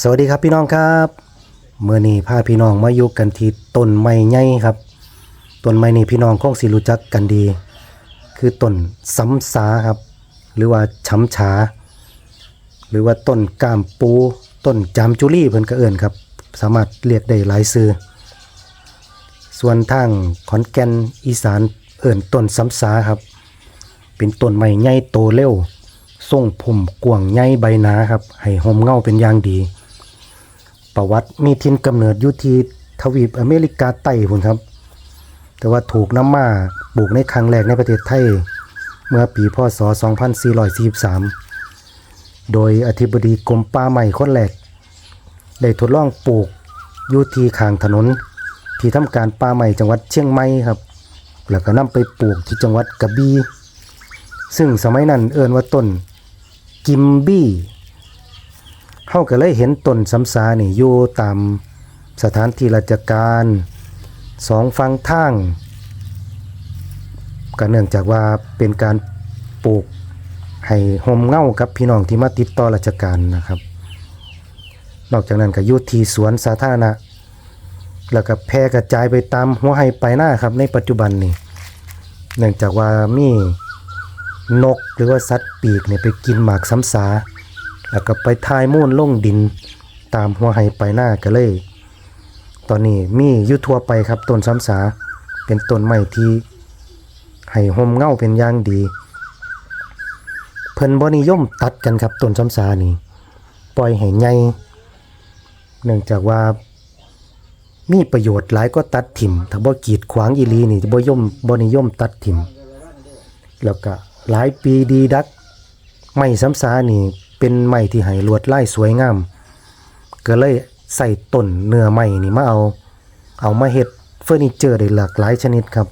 สวัสดีครับพี่น้องครับเมื่อนี้พาพี่น้องมาอยู่กันที่ต้นไม้ใหญ่ครับต้นไม้นี่พี่น้องคงสิรู้จักกันดี คือต้นซ้ำสาครับ หรือว่าช้ำฉาหรือว่าต้นกามปูต้นจามจุลี่เพิ่นก็เอิ้นครับ สามารถเรียกได้หลายชื่อส่วนทางขอนแก่นอีสานเอิ้นต้นซ้ำสาครับ เป็นต้นไม้ใหญ่โตเร็วทรงผมกวางใหญ่ใบหนาครับ ให้หอมเงาเป็นอย่างดี ประวัติมีทินกำเนิดอยู่ที่ทวีปอเมริกาใต้พุ่นครับ แต่ว่าถูกน้ำมาปลูกในครั้งแรกในประเทศไทย เมื่อปีพศ 2443 โดยอธิบดีกรมป่าไม้คนแรก ได้ทดลองปลูกอยู่ที่ข้างถนน ที่ทำการป่าไม้จังหวัดเชียงใหม่ครับ แล้วก็นำไปปลูกที่จังหวัดกระบี่ซึ่งสมัยนั้นเอิ้นว่าต้นกิมบี้ เฮาก็เลยเห็นต้นสำสานี่อยู่ตามสถานที่ราชการสองฝั่งทางก็เนื่องจากว่าเป็นการปลูกให้โฮมเง่ากับพี่น้องที่มาติดต่อราชการนะครับ นอกจากนั้นก็ยู่ที่สวนสาธารณะ แล้วก็แพร่กระจายไปตามหัวไห้ไปหน้าครับในปัจจุบันนี่เนื่องจากว่ามีนกหรือว่าสัตว์ปีกเนี่ยไปกินหมากซ้ำสา แล้วก็ไปทายมูลลงดินตามหัวไหไปหน้าก็เลย ตอนนี้มีอยู่ทั่วไปครับต้นซ้ำสาเป็นต้นไม้ที่ให้ห่มเงาเป็นอย่างดี เพิ่นบ่นิยมตัดกันครับต้นซ้ำสานี่ปล่อยให้ใหญ่เนื่องจากว่ามีประโยชน์หลายก็ตัดถิ่มถ้าบ่กีดขวางอีลีนี่บ่ยมบ่นิยมตัดถิ่ม แล้วก็หลายปีดีดัก ไม้ซ้ำซานี่ เป็นไม้ที่ให้ลวดลายสวยงาม ก็เลยใส่ต้นเนื้อไม้นี่มาเอา เอามาเฮ็ดเฟอร์นิเจอร์ได้หลากหลายชนิดครับ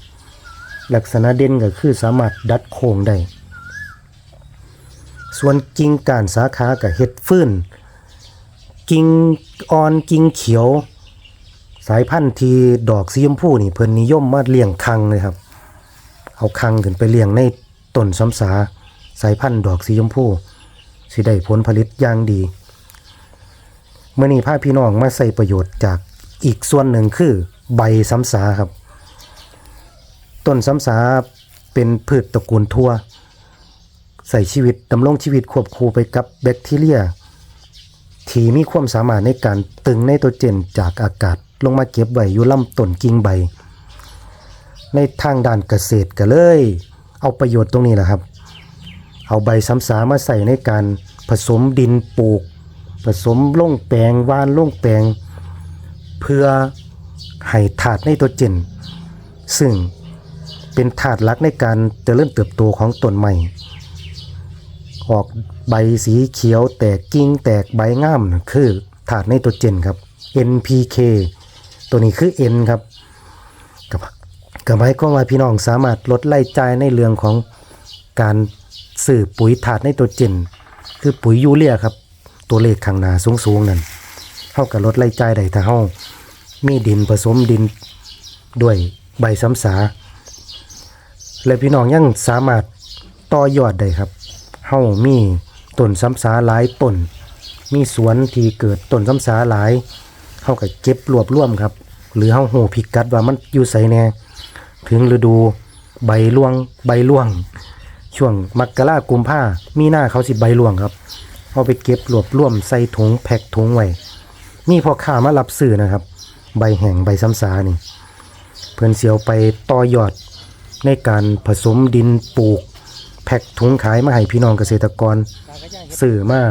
ลักษณะเด่นก็คือสามารถดัดโค้งได้ ส่วนกิ่งกานสาขากับเฮ็ดฟื้น กิ่งอ่อนกิ่งเขียว สายพันธุ์ที่ดอกสีชมพูนี่เพิ่นนิยมมาเลี้ยงคังเลยครับ เอาคังขึ้นไปเลี้ยงในต้นซ้ำสาสายพันธุ์ดอกสีชมพู สิได้ผลผลิตอย่างดีเมื่อนี้พาพี่น้องมาใส่ประโยชน์จากอีกส่วนหนึ่งคือใบซ้ำสาครับ ต้นซ้ำสาเป็นพืชตระกูลทั่ว ใส่ชีวิตดำรงชีวิตควบคู่ไปกับแบคทีเรีย ที่มีความสามารถในการตึงไนโตรเจนจากอากาศลงมาเก็บไว้อยู่ลำต้นกิ่งใบ ในทางด้านเกษตรก็เลย เอาประโยชน์ตรงนี้แหละครับ เอาใบซ้ำสามาใส่ในการผสมดินปลูก ผสมล่งแปลงวานล่งแปลง เพื่อให้ถาดไนโตรเจนซึ่งเป็นถาดหลักในการเจริญเติบโตของต้นไม้ออกใบสีเขียวแตกกิ่งแตกใบง่ามคือถาดไนโตรเจนครับ NPK ตัวนี้คือ N ครับกับก็หมายความว่าพี่น้องสามารถลดไล่จ่ายในเรื่องของการ สื่อปุ๋ยถาดไนโตรเจนคือปุ๋ยยูเรียครับ ตัวเลขข้างหน้าสูงๆนั่นเท่ากับลดไล่จ่ายได้ถ้าเฮามีดินผสมดินด้วยใบซ้ำสา และพี่น้องยังสามารถต่อยอดได้ครับเฮามีต้นซ้ำสาหลายต้น มีสวนที่เกิดต้นซ้ำสาหลายเฮาก็เก็บรวบรวมครับ หรือเฮาโหพิกัดว่ามันอยู่ไสแน่ถึงฤดูใบร่วงใบร่วง ช่วงมักรากุมภามีหน้าเขาสิใบรวงครับ เอาไปเก็บรวบรวมใส่ถุงแพ็คถุงไว้มีพ่อค้ามารับซื้อนะครับ ใบแห้งใบซ้ำสานี่ เพื่อนเสียวไปต่อยอด ในการผสมดินปลูก แพ็คถุงขายมาให้พี่น้องเกษตรกรซื้อมา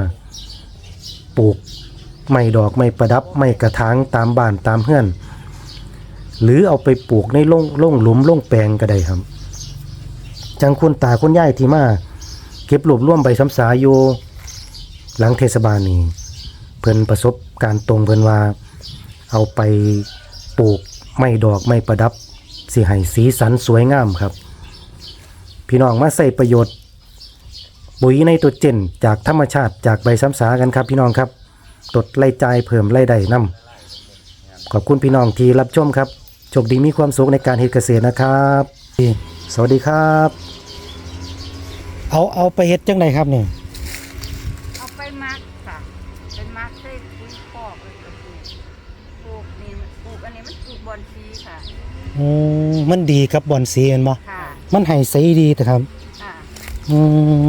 ปลูกไม่ดอกไม่ประดับไม่กระถางตามบ้านตามเฮือน หรือเอาไปปลูกในล่งล่งหลุมล่งแปลงก็ได้ครับ จังคุณตาคุณยายที่มาเก็บรวบรวมใบซ้ำสาอยู่หลังเทศบาลนี่เพิ่นประสบการตรงเพิ่นว่า เอาไปปลูกไม่ดอกไม่ประดับสิให้สีสันสวยงามครับ พี่น้องมาใส่ประโยชน์ปุ๋ยในตัวเจนจากธรรมชาติจากใบซ้ำสากันครับ พี่น้องครับตดไล่ใจเพิ่มไล่ได้นํขอบคุณพี่น้องที่รับชมครับโชคดีมีความสุขในการเฮ็ดเกษตรนะครับ สวัสดีครับ เอาเอาไปเฮ็ดจังไดครับเนี่ยเอาไปมักค่ะเป็นมักใส่ปุ๋ยคอกเลยก็ปลูกปลูกนี่ปลูกอันนี้มันปลูกบอนซีค่ะอืมมันดีกับบอนสีแม่นบ่ค่ะมันให้ใสดีแต่ครับ ค่ะอืม